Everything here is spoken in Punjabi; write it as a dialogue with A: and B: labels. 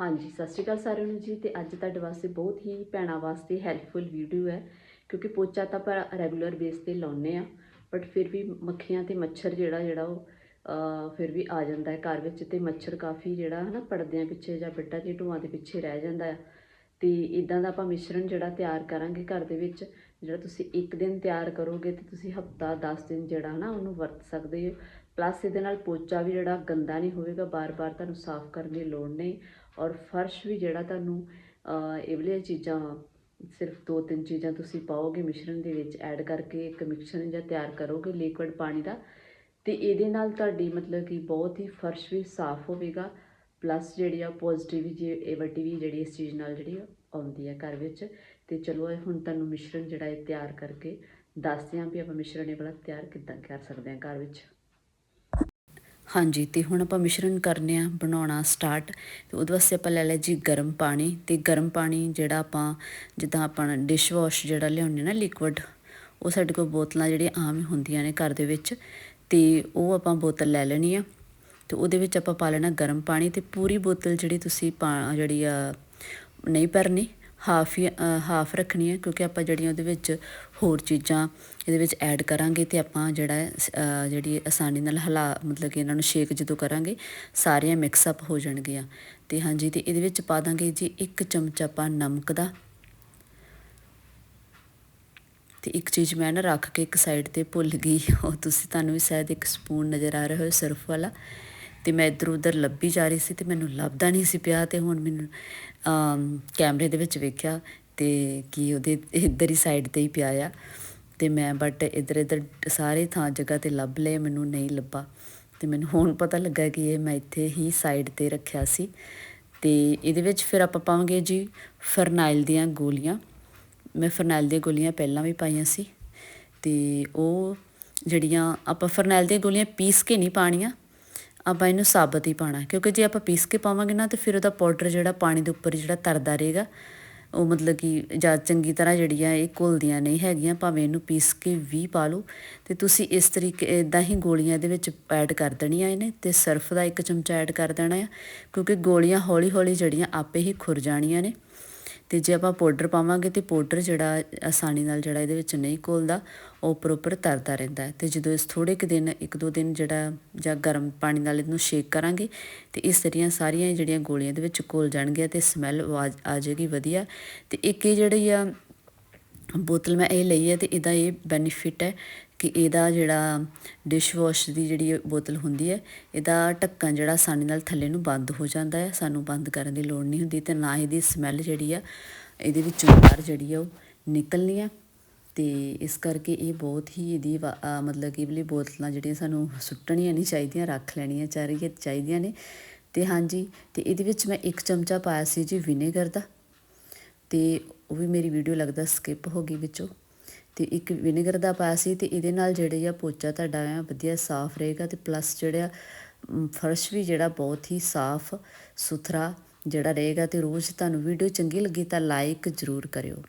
A: ਹਾਂਜੀ, ਸਤਿ ਸ਼੍ਰੀ ਅਕਾਲ ਸਾਰਿਆਂ ਨੂੰ ਜੀ, ਤੇ ਅੱਜ ਤੁਹਾਡੇ ਵਾਸਤੇ ਬਹੁਤ ਹੀ ਭੈਣਾਂ ਵਾਸਤੇ ਹੈਲਪਫੁਲ ਵੀਡੀਓ ਹੈ, ਕਿਉਂਕਿ ਪੋਚਾ ਤਾਂ ਆਪਾਂ ਰੈਗੂਲਰ ਬੇਸ ਤੇ ਲਾਉਨੇ ਆ ਬਟ ਫਿਰ ਵੀ ਮੱਖੀਆਂ ਤੇ ਮੱਛਰ ਜਿਹੜਾ ਜਿਹੜਾ ਉਹ ਫਿਰ ਵੀ ਆ ਜਾਂਦਾ ਹੈ ਘਰ ਵਿੱਚ, ਤੇ ਮੱਛਰ ਕਾਫੀ ਜਿਹੜਾ ਹਨਾ ਪਰਦਿਆਂ ਪਿੱਛੇ ਜਾਂ ਬਿੱਟਾ ਦੀ ਢੂਆਂ ਦੇ ਪਿੱਛੇ ਰਹਿ ਜਾਂਦਾ ਹੈ। ਤੇ ਇਦਾਂ ਦਾ ਆਪਾਂ ਮਿਸ਼ਰਣ ਜਿਹੜਾ ਤਿਆਰ ਕਰਾਂਗੇ ਘਰ ਦੇ ਵਿੱਚ, ਜਿਹੜਾ ਤੁਸੀਂ ਇੱਕ ਦਿਨ ਤਿਆਰ ਕਰੋਗੇ ਤੇ ਤੁਸੀਂ ਹਫਤਾ 10 ਦਿਨ ਜਿਹੜਾ ਹਨਾ ਉਹਨੂੰ ਵਰਤ ਸਕਦੇ ਹੋ। ਪਲੱਸ ਇਹਦੇ ਨਾਲ ਪੋਚਾ ਵੀ ਜਿਹੜਾ ਗੰਦਾ ਨਹੀਂ ਹੋਵੇਗਾ ਬਾਰ-ਬਾਰ ਤੁਹਾਨੂੰ ਸਾਫ਼ ਕਰਨ ਦੀ ਲੋੜ ਨਹੀਂ ਔਰ ਫਰਸ਼ ਵੀ ਜਿਹੜਾ ਤੁਹਾਨੂੰ ਅਹ, ਇਹ ਵਾਲੀਆਂ ਚੀਜ਼ਾਂ ਸਿਰਫ ਦੋ ਤਿੰਨ ਚੀਜ਼ਾਂ ਤੁਸੀਂ ਪਾਓਗੇ ਮਿਸ਼ਰਣ ਦੇ ਵਿੱਚ ਐਡ ਕਰਕੇ ਇੱਕ ਮਿਕਸਚਰ ਜਾਂ ਤਿਆਰ ਕਰੋਗੇ ਲਿਕੁਇਡ ਪਾਣੀ ਦਾ ਤੇ ਇਹਦੇ ਨਾਲ ਤੁਹਾਡੀ ਮਤਲਬ ਕਿ ਬਹੁਤ ਹੀ ਫਰਸ਼ ਵੀ ਸਾਫ਼ ਹੋਵੇਗਾ ਪਲੱਸ ਜਿਹੜੀ ਆ ਪੋਜ਼ਿਟਿਵਿਟੀ ਵੀ ਜਿਹੜੀ ਇਸ ਚੀਜ਼ ਨਾਲ ਜਿਹੜੀ ਆਉਂਦੀ ਹੈ ਘਰ ਵਿੱਚ ਤੇ ਚਲੋ ਹੁਣ ਤੁਹਾਨੂੰ ਮਿਸ਼ਰਣ ਜਿਹੜਾ ਇਹ ਤਿਆਰ ਕਰਕੇ ਦੱਸਦੇ ਹਾਂ ਵੀ ਆਪਾਂ ਮਿਸ਼ਰਣ ਇਹ ਵਾਲਾ ਤਿਆਰ ਕਿੱਦਾਂ ਕਰ ਸਕਦੇ ਹਾਂ ਘਰ ਵਿੱਚ। ਹਾਂਜੀ, ਤੇ ਹੁਣ ਆਪਾਂ ਮਿਸ਼ਰਣ ਕਰਨੇ ਆ, ਬਣਾਉਣਾ ਸਟਾਰਟ ਤੇ ਉਹਦੇ ਵਾਸਤੇ ਆਪਾਂ ਲੈ ਲਿਆ ਜੀ ਗਰਮ ਪਾਣੀ, ਤੇ ਗਰਮ ਪਾਣੀ ਜਿਹੜਾ ਆਪਾਂ, ਜਿੱਦਾਂ ਆਪਾਂ ਡਿਸ਼ ਵਾਸ਼ ਜਿਹੜਾ ਲਿਆਉਂਦੇ ਨਾ ਲਿਕਵਿਡ ਉਹ ਸਾਡੇ ਕੋਲ ਬੋਤਲਾਂ ਜਿਹੜੀਆਂ ਆਮ ਹੀ ਹੁੰਦੀਆਂ ਨੇ ਘਰ ਦੇ ਵਿੱਚ, ਤੇ ਉਹ ਆਪਾਂ ਬੋਤਲ ਲੈ ਲੈਣੀ ਆ, ਤੇ ਉਹਦੇ ਵਿੱਚ ਆਪਾਂ ਪਾ ਲੈਣਾ ਗਰਮ ਪਾਣੀ, ਤੇ ਪੂਰੀ ਬੋਤਲ ਜਿਹੜੀ ਤੁਸੀਂ ਪਾ, ਜਿਹੜੀ ਆ, ਨਹੀਂ ਭਰਨੀ ਹਾਫ ਹੀ ਹਾਫ ਰੱਖਣੀ ਹੈ, ਕਿਉਂਕਿ ਆਪਾਂ ਜਿਹੜੀਆਂ ਉਹਦੇ ਵਿੱਚ ਹੋਰ ਚੀਜ਼ਾਂ ਇਹਦੇ ਵਿੱਚ ਐਡ ਕਰਾਂਗੇ ਤੇ ਆਪਾਂ ਜਿਹੜਾ ਜਿਹੜੀ ਆਸਾਨੀ ਨਾਲ ਹਲਾ, ਮਤਲਬ ਕਿ ਇਹਨਾਂ ਨੂੰ ਸ਼ੇਕ ਜਦੋਂ ਕਰਾਂਗੇ, ਸਾਰੀਆਂ ਮਿਕਸ ਅਪ ਹੋ ਜਾਣਗੀਆਂ। ਤੇ ਹਾਂਜੀ, ਤੇ ਇਹਦੇ ਵਿੱਚ ਪਾ ਦਾਂਗੇ ਜੀ ਇੱਕ ਚਮਚ ਆਪਾਂ ਨਮਕ ਦਾ। ਤੇ ਇੱਕ ਚੀਜ਼ ਮੈਂ ਨਾ ਰੱਖ ਕੇ ਇੱਕ ਸਾਈਡ ਤੇ ਭੁੱਲ ਗਈ, ਉਹ ਤੁਸੀਂ ਤੁਹਾਨੂੰ ਵੀ ਸ਼ਾਇਦ ਇੱਕ ਸਪੂਨ ਨਜ਼ਰ ਆ ਰਿਹਾ ਹੋਵੇ ਸਰਫ ਵਾਲਾ। ਤੇ ਮੈਂ ਇੱਧਰ ਉੱਧਰ ਲੱਭੀ ਜਾ ਰਹੀ ਸੀ ਤੇ ਮੈਨੂੰ ਲੱਭਦਾ ਨਹੀਂ ਸੀ ਪਿਆ ਤੇ ਹੁਣ ਮੈਨੂੰ ਕੈਮਰੇ ਦੇ ਵਿੱਚ ਵੇਖਿਆ ਤੇ ਕੀ ਉਹਦੇ ਇੱਧਰ ਹੀ ਸਾਈਡ ਤੇ ਹੀ ਪਿਆ ਆ। ਤੇ ਮੈਂ ਬਟ ਇੱਧਰ ਇੱਧਰ ਸਾਰੇ ਥਾਂ ਜਗ੍ਹਾ ਤੇ ਲੱਭ ਲਏ, ਮੈਨੂੰ ਨਹੀਂ ਲੱਭਾ। ਤੇ ਮੈਨੂੰ ਹੁਣ ਪਤਾ ਲੱਗਾ ਕਿ ਇਹ ਮੈਂ ਇੱਥੇ ਹੀ ਸਾਈਡ ਤੇ ਰੱਖਿਆ ਸੀ। ਤੇ ਇਹਦੇ ਵਿੱਚ ਫਿਰ ਆਪਾਂ ਪਾਵਾਂਗੇ ਜੀ ਫਰਨਾਈਲ ਦੀਆਂ ਗੋਲੀਆਂ। ਮੈਂ ਫਰਨੈਲ ਦੀਆਂ ਗੋਲੀਆਂ ਪਹਿਲਾਂ ਵੀ ਪਾਈਆਂ ਸੀ। ਤੇ ਉਹ ਜਿਹੜੀਆਂ ਆਪਾਂ ਫਰਨੈਲ ਦੀਆਂ ਗੋਲੀਆਂ ਪੀਸ ਕੇ ਨਹੀਂ ਪਾਣੀਆਂ ਆਪਾਂ ਇਹਨੂੰ ਸਾਬਤ ਹੀ ਪਾਣਾ ਕਿਉਂਕਿ ਜੇ ਆਪਾਂ ਪੀਸ ਕੇ ਪਾਵਾਂਗੇ ਨਾ, ਤੇ ਫਿਰ ਉਹਦਾ ਪਾਊਡਰ ਜਿਹੜਾ ਪਾਣੀ ਦੇ ਉੱਪਰ ਜਿਹੜਾ ਤਰਦਾ ਰਹੇਗਾ, ਉਹ ਮਤਲਬ ਕਿ ਜਾਂ ਚੰਗੀ ਤਰ੍ਹਾਂ ਜਿਹੜੀਆਂ ਇਹ ਘੁਲਦੀਆਂ ਨਹੀਂ ਹੈਗੀਆਂ, ਭਾਵੇਂ ਇਹਨੂੰ ਪੀਸ ਕੇ ਵੀ ਪਾ ਲਓ। ਤੇ ਤੁਸੀਂ ਇਸ ਤਰੀਕੇ ਇਦਾਂ ਹੀ ਗੋਲੀਆਂ ਇਹਦੇ ਵਿੱਚ ਐਡ ਕਰ ਦੇਣੀਆਂ ਇਹਨੇ, ਤੇ ਸਰਫ ਦਾ ਇੱਕ ਚਮਚਾ ਐਡ ਕਰ ਦੇਣਾ ਆ, ਕਿਉਂਕਿ ਗੋਲੀਆਂ ਹੌਲੀ ਹੌਲੀ ਜਿਹੜੀਆਂ ਆਪੇ ਹੀ ਖੁਰ ਜਾਣੀਆਂ ਨੇ। ਅਤੇ ਜੇ ਆਪਾਂ ਪਾਊਡਰ ਪਾਵਾਂਗੇ ਤਾਂ ਪਾਊਡਰ ਜਿਹੜਾ ਆਸਾਨੀ ਨਾਲ ਜਿਹੜਾ ਇਹਦੇ ਵਿੱਚ ਨਹੀਂ ਘੁਲਦਾ, ਉਹ ਉੱਪਰ ਉੱਪਰ ਤਰਦਾ ਰਹਿੰਦਾ ਹੈ। ਤੇ ਜਦੋਂ ਇਸ ਥੋੜੇ ਕੁ ਦਿਨ, ਇੱਕ ਦੋ ਦਿਨ ਜਿਹੜਾ ਜਾਂ ਗਰਮ ਪਾਣੀ ਨਾਲ ਇਹਨੂੰ ਸ਼ੇਕ ਕਰਾਂਗੇ, ਤੇ ਇਸ ਤਰੀਆਂ ਸਾਰੀਆਂ ਜਿਹੜੀਆਂ ਗੋਲੀਆਂ ਦੇ ਵਿੱਚ ਘੁਲ ਜਾਣਗੀਆਂ ਤੇ ਸਮੈਲ ਆ ਜਾਏਗੀ ਵਧੀਆ। ਤੇ ਇੱਕ ਇਹ ਜਿਹੜੀ ਆ ਬੋਤਲ ਮੈਂ ਇਹ ਲਈ ਹੈ ਤੇ ਇਹਦਾ ਇਹ ਬੈਨੀਫਿਟ ਹੈ ਕਿ ਇਹਦਾ ਜਿਹੜਾ ਡਿਸ਼ ਵਾਸ਼ ਦੀ ਜਿਹੜੀ ਬੋਤਲ ਹੁੰਦੀ ਹੈ, ਇਹਦਾ ਢੱਕਣ ਜਿਹੜਾ ਆਸਾਨੀ ਨਾਲ ਥੱਲੇ ਨੂੰ ਬੰਦ ਹੋ ਜਾਂਦਾ ਹੈ, ਸਾਨੂੰ ਬੰਦ ਕਰਨ ਦੀ ਲੋੜ ਨਹੀਂ ਹੁੰਦੀ ਤੇ ਨਾ ਇਹਦੀ ਸਮੈਲ ਜਿਹੜੀ ਆ, ਇਹਦੇ ਵਿੱਚੋਂ ਬਾਹਰ ਜਿਹੜੀ ਆ ਉਹ ਨਿਕਲਣੀ ਆ। ਤੇ ਇਸ ਕਰਕੇ ਇਹ ਬਹੁਤ ਹੀ ਇਹਦੀ ਵਾ- ਮਤਲਬ ਕਿ ਇਹ ਬੋਤਲਾਂ ਜਿਹੜੀਆਂ ਸਾਨੂੰ ਸੁੱਟਣੀਆਂ ਨਹੀਂ ਚਾਹੀਦੀਆਂ, ਰੱਖ ਲੈਣੀਆਂ ਚਾਹੀਦੀਆਂ ਚਾਹੀਦੀਆਂ ਨੇ। ਤੇ ਹਾਂਜੀ, ਤੇ ਇਹਦੇ ਵਿੱਚ ਮੈਂ ਇੱਕ ਚਮਚਾ ਪਾਇਆ ਸੀ ਜੀ ਵਿਨੇਗਰ ਦਾ। ਤੇ ਉਹ ਵੀ ਮੇਰੀ ਵੀਡੀਓ ਲੱਗਦਾ ਸਕਿਪ ਹੋ ਗਈ ਵਿੱਚੋਂ। ਤੇ ਇੱਕ ਵਿਨੇਗਰ ਦਾ ਪਾਇਆ ਸੀ ਤੇ ਇਹਦੇ ਨਾਲ ਜਿਹੜੇ ਆ ਪੋਚਾ ਤੁਹਾਡਾ ਆ ਵਧੀਆ ਸਾਫ਼ ਰਹੇਗਾ ਤੇ ਪਲੱਸ ਜਿਹੜਾ ਫਰਸ਼ ਵੀ ਜਿਹੜਾ ਬਹੁਤ ਹੀ ਸਾਫ਼, ਸੁਥਰਾ ਜਿਹੜਾ ਰਹੇਗਾ ਤੇ ਰੋਜ਼ ਤੁਹਾਨੂੰ ਵੀਡੀਓ ਚੰਗੀ ਲੱਗੀ ਤਾਂ ਲਾਈਕ ਜ਼ਰੂਰ ਕਰਿਓ।